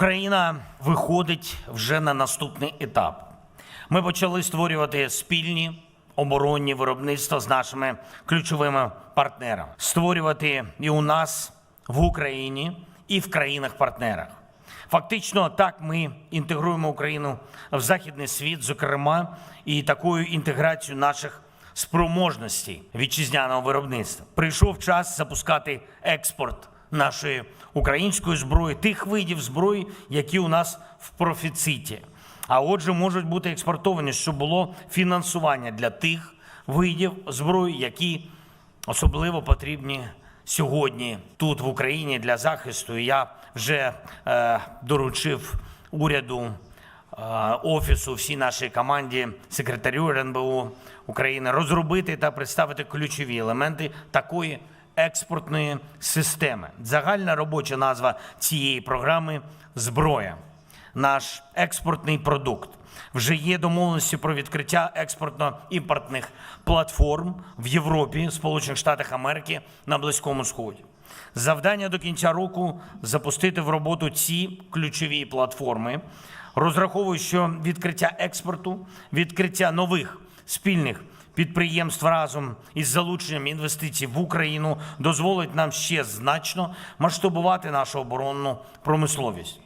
Україна виходить вже на наступний етап. Ми почали створювати спільні оборонні виробництва з нашими ключовими партнерами, створювати і у нас в Україні, і в країнах-партнерах. Фактично, так ми інтегруємо Україну в західний світ, зокрема, і такою інтеграцією наших спроможностей вітчизняного виробництва. Прийшов час запускати експорт нашої української зброї, тих видів зброї, які у нас в профіциті. А отже, можуть бути експортовані, щоб було фінансування для тих видів зброї, які особливо потрібні сьогодні тут в Україні для захисту. Я вже е, доручив уряду е, офісу, всій нашій команді, секретарю РНБУ України розробити та представити ключові елементи такої експортної системи. Загальна робоча назва цієї програми зброя. Наш експортний продукт. Вже є домовленості про відкриття експортно-імпортних платформ в Європі, Сполучених Штатах Америки на Близькому Сході. Завдання до кінця року запустити в роботу ці ключові платформи. Розраховую, що відкриття експорту, відкриття нових спільних підприємств разом із залученням інвестицій в Україну дозволить нам ще значно масштабувати нашу оборонну промисловість.